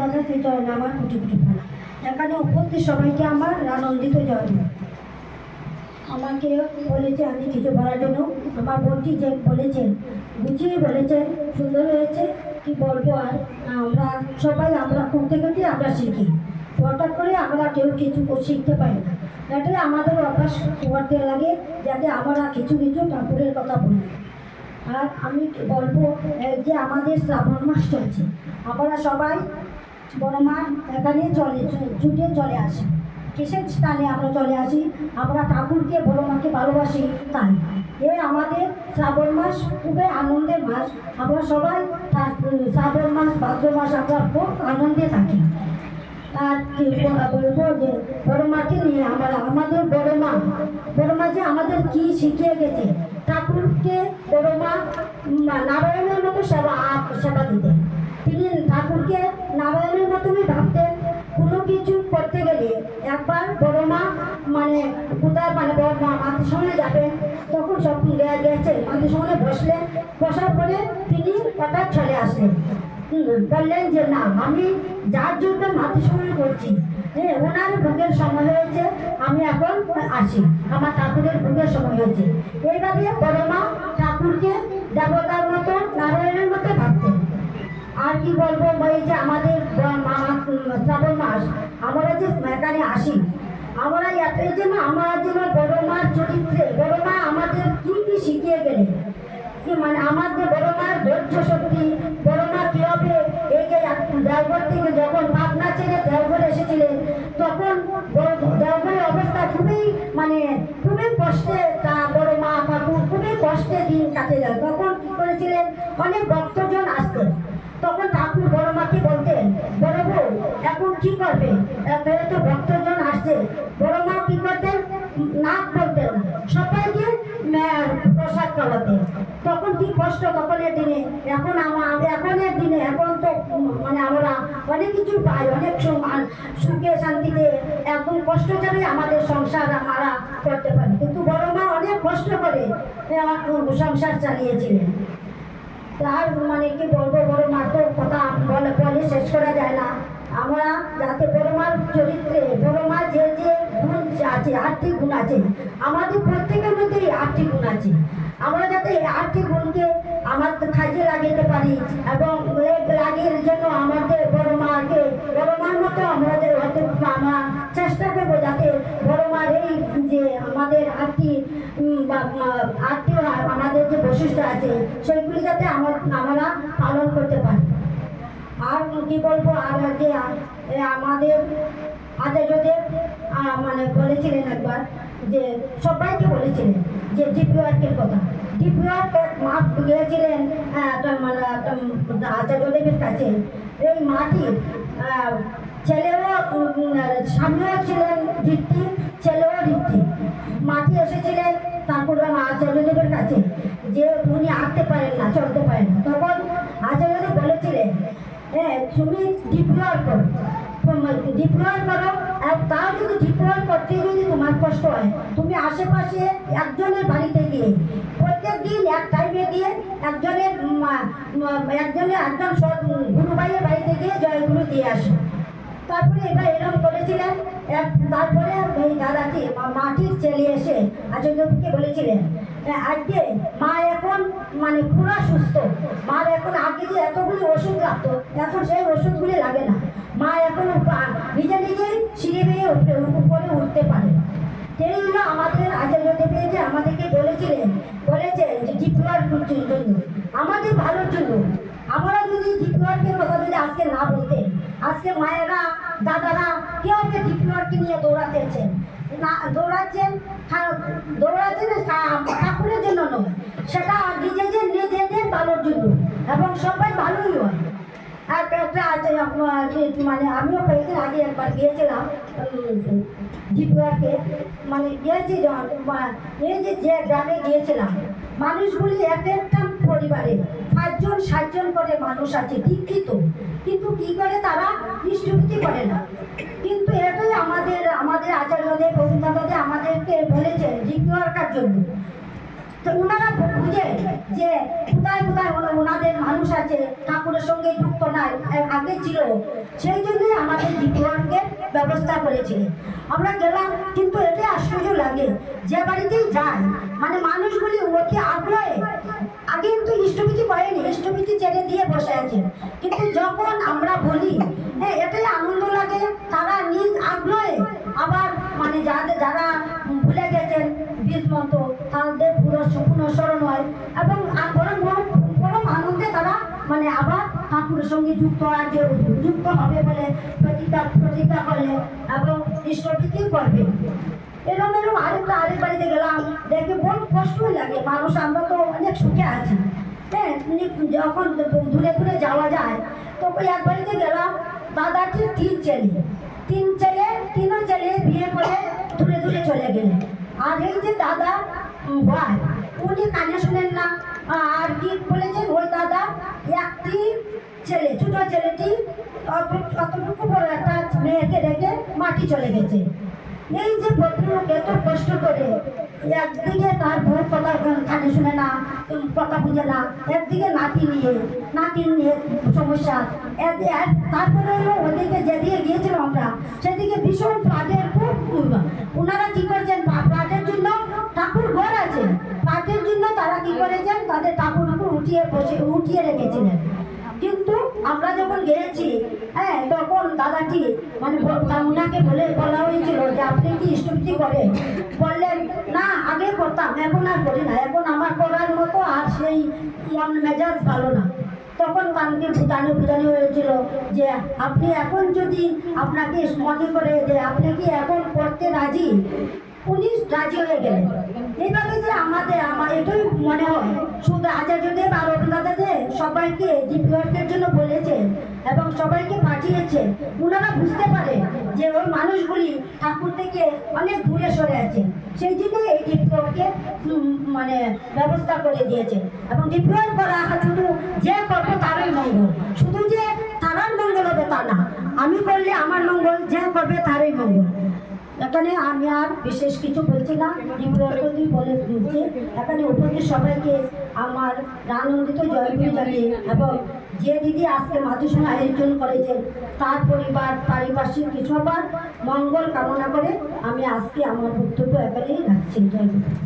দাদা সেই চরণে আমার কুটি কুটি প্রণাম এখানে উপস্থিত সবাইকে আমার আনন্দিত জয় আমাকে বলেছে, আমি কিছু বলার জন্য আমার বোনটি যে বলেছেন, গুছিয়ে বলেছেন, সুন্দর হয়েছে, কি বলব আর? আমরা সবাই আমরা করতে করতে আমরা শিখি। হঠাৎ করে আমরা কেউ কিছু শিখতে পারি না। এটাই আমাদের অভ্যাস করতে লাগে, যাতে আমরা কিছু কিছু ঠাকুরের কথা বলি। আর আমি বলব যে আমাদের শ্রাবণ মাস চলছে আমরা সবাই বড় মা এখানে চলে, ছুটে চলে আসি কিসের স্থানে আমরা চলে আসি? আমরা ঠাকুরকে, বড় মাকে ভালোবাসি তাই। এ আমাদের শ্রাবণ মাস, খুবই আনন্দের মাস। আমরা সবাই শ্রাবণ মাস, ভাদ্র মাস, আমরা খুব আনন্দে থাকি। আর বলব যে, বড় মাকে নিয়ে আমরা, আমাদের বড় মা বড় মা যে আমাদের কি শিখিয়ে গেছে ঠাকুরকে বড় মা নারায়ণের মতো সেবা সেবা দিতেন তিনি ঠাকুরকে নারায়ণের মতনই ভাবতেন কোনো কিছু করতে গেলে একবার বড় মা মানে কোথায় মানে মাতৃ সঙ্গে যাবেন তখন সব গেছেন গেছে মাতৃ সঙ্গে বসলেন বসার পরে তিনি হঠাৎ চলে আসলেন। বললেন যে না, আমি যার জন্য মাতৃসময় করছি হ্যাঁ ওনার ভোগের সময় হয়েছে, আমি এখন আসি, আমার ঠাকুরের ভোগের সময় হয়েছে। এইভাবে বড় মা ঠাকুরকে দেবতার মতো, নারায়ণের মতো ভাবতেন। আর কি বলব, ওই যে আমাদের শ্রাবণ মাস, আমরা যে এখানে আসি, আমরা এই জন্য আমরা যেন বড় মার চরিত্রে বড় মা আমাদের কি কি শিখিয়ে গেলেন? কি মানে আমাদের বড় মার ধৈর্য শক্তি বড় মানে খুবই কষ্টে তা বড় মা কাকু খুবই কষ্টে দিন কাটে যায়। তখন কি করেছিলেন? অনেক ভক্তজন আসতেন তখন ঠাকুর বড় মাকে বলতেন, বড় বউ, এখন কি করবে? তো ভক্তজন আসছে। বড় মা কি করতেন? নাক বলতেন। সবাইকে প্রসাদ খাওয়াতেন। কি কষ্ট তখনের দিনে। এখন আমার এখনের দিনে এখন তো মানে আমরা অনেক কিছু পাই, অনেক সুখে শান্তিতে একদম কষ্ট ছাড়াই আমাদের সংসার আমরা করতে পারি। কিন্তু বড় মা অনেক কষ্ট করে সংসার চালিয়েছিলেন। আর মানে কি বলব, বড় মার তো কথা বলে বলে শেষ করা যায় না। আমরা যাতে বড় মার চরিত্রে, বড় মার যে যে গুণ আছে আটটি গুণ আছে, আমাদের প্রত্যেকের মধ্যেই আটটি গুণ আছে। আমরা যাতে এই আটটি পারি এবং লাগিয়ে জন্য আমাদের বড় মাকে, বড় মার মতো আমাদের হতে আমরা চেষ্টা করব যাতে বড় মার এই যে আমাদের বা- আটটি আমাদের যে বৈশিষ্ট্য আছে সেগুলি যাতে আমার, আমরা পালন করতে পারি। আর কি বলব, আর যে আমাদের আচার্যদেব মানে বলেছিলেন একবার যে সবাইকে বলেছিলেন যে ডিপিওয়ার্কের কথা। ডিপিওয়ার্ক মাঠ গিয়েছিলেন একটা মানে আচার্যদেবের কাছে। এই মাটির ছেলেও স্বামীও ছিলেন ঋত্বিক ছেলেও ঋত্বিক মাটি এসেছিলেন তারপর আচার্যদেবের কাছে, যে উনি আঁকতে পারেন না, চলতে পারেন না। তখন আচার্যদেব বলেছিলেন হ্যাঁ তুমি ডিপ্লয় করো। ডিপ্লয় করো, আর তাও যদি ডিপ্লয় করতে তোমার কষ্ট হয়। তুমি আশেপাশে একজনের বাড়িতে গিয়ে প্রত্যেক দিন এক টাইমে গিয়ে একজনের একজনের একজন গুরু ভাইয়ের বাড়িতে গিয়ে জয়গুরু দিয়ে আসো। তারপরে এবার এরকম করেছিলেন। তারপরে এই দাদাকে মাটির ছেলে এসে আচার্যকে বলেছিলেন "হ্যাঁ, আজকে মা এখন মানে পুরো সুস্থ। মার এখন আগে যে এতগুলি ওষুধ লাগতো এখন সেই ওষুধগুলি লাগে না। মা এখন নিজে নিজেই সিঁড়ি বেয়ে উপরে উঠতে পারে। এই হলো আমাদের আচার্য দেবে যে আমাদেরকে বলেছিলেন বলেছেন যে ডিপ্লোয়ার জন্য, আমাদের ভালোর জন্য। আমরা যদি ডিপ্লোয়ারকে কথা যদি আজকে না বলতে আজকে মায়েরা, দাদারা কেউ কে ডিপ্লোয়ারকে নিয়ে দৌড়াতেছেন। না, দৌড়াচ্ছেন দৌড়াচ্ছেন ঠাকুরের জন্য নয়, সেটা নিজেদের নিজেদের ভালোর জন্য, এবং সবাই ভালোই হয় আর একটা আছে মানে আমিও কয়েকদিন আগে একবার গিয়েছিলাম ডিপুয়ারকে মানে গিয়েছি এই যে গ্রামে গিয়েছিলাম মানুষগুলি এক একটা পরিবারে পাঁচজন, সাতজন করে মানুষ আছে, দীক্ষিত। কিন্তু কি করে তারা? নিষ্ঠুতি করে না। কিন্তু এটাই আমাদের আমাদের আচার্যদের প্রভুদাদাদের আমাদেরকে বলেছেন ডিপুয়ারকার জন্য? তো ওনারা বুঝে যে কোথায় কোথায় হলো ওনাদের মানুষ আছে, ঠাকুরের সঙ্গে যুক্ত নাই আগে ছিল। সেই জন্যই আমাদের দ্বিতীয়কে ব্যবস্থা করেছিলেন আমরা গেলাম, কিন্তু এটা আশ্চর্য লাগে। যে বাড়িতেই যাই মানে মানুষগুলি অতি আগ্রহে। আগে কিন্তু ইষ্টভীতি করেনি ইষ্টভীতি ছেড়ে দিয়ে বসে আছে। কিন্তু যখন আমরা সঙ্গে যুক্ত হয় যে যুক্ত হবে বলে প্রতিজ্ঞা প্রতিজ্ঞা করলে এবং ইষ্টভীতিও করবে। এরকম এরকম আরেকটা আরেক বাড়িতে গেলাম, দেখে বহুত কষ্টই লাগে। মানুষ, আমরা তো অনেক সুখে আছি। হ্যাঁ যখন দূরে দূরে যাওয়া যায়, তো ওই এক বাড়িতে গেলাম দাদাটির তিন ছেলে। তিন ছেলে, তিনও ছেলে বিয়ে করে দূরে দূরে চলে গেলেন। আর এই যে দাদা ভাই, উনি কানে শুনেন না। আর কি বলেছেন? ওই দাদা একটি ছেলে, ছোট ছেলেটি অত- অতটুকু বড় একটা মেয়েকে রেখে মাটি চলে গেছে। এই যে ভদ্রলোক এত কষ্ট করে একদিকে তার বউ কথা কানে শুনে না কথা বুঝে না, একদিকে নাতি নিয়ে নাতি নিয়ে সমস্যা তারপরে ওদিকে যেদিকে গিয়েছিলাম আমরা, সেদিকে ভীষণ ফ্লাডের খুব ওনারা কি করেছেন? ফ্লাডের জন্য ঠাকুর ঘর আছে। ফ্লাডের জন্য তারা কি করেছেন? তাদের ঠাকুর উঠিয়ে বসে, উঠিয়ে রেখেছিলেন। যখন গিয়েছি হ্যাঁ তখন দাদাটি মানে উনাকে বলে বলা হয়েছিল যে আপনি কি ইষ্টভৃতি করেন বললেন, না, আগে করতাম, এখন আর করি না, এখন আমার করার মতো আর সেই মেজাজ ভালো না। তখন তাকে ভুটানে বুঝানো হয়েছিল যে, আপনি এখন যদি আপনাকে মনে করে যে আপনি কি এখন করতে রাজি? পুলিশ রাজি হয়ে গেলেন। এইভাবে যে আমাদের, আমার এটাই মনে হয়। শুধু আচার্যদেব আর রবীন্দ্রনাথদেব সবাইকে ডিপিওয়ার্কের জন্য বলেছেন এবং সবাইকে পাঠিয়েছেন। ওনারা বুঝতে পারে যে ওই মানুষগুলি ঠাকুর থেকে অনেক দূরে সরে আছে। সেই জন্য এই ডিপিওয়ার্কে মানে ব্যবস্থা করে দিয়েছেন এবং ডিপিওয়ার করা শুধু যে করবে তারই মঙ্গল। শুধু যে তারার মঙ্গল হবে তা না। আমি করলে আমার মঙ্গল, যে করবে মঙ্গল এখানে আমি আর বিশেষ কিছু বলছি না। নিম্নগতি বলে দিচ্ছি এখানে উপস্থিত সবাইকে আমার আনন্দিত জয়গুলি জানিয়ে এবং যে দিদি আজকে মাতৃসঙ্গে আয়োজন করেছেন, তার পরিবার, পারিপার্শ্বিক কিছু সবার মঙ্গল কামনা করে আমি আজকে আমার বক্তব্য এখানেই রাখছি। জয়গুলি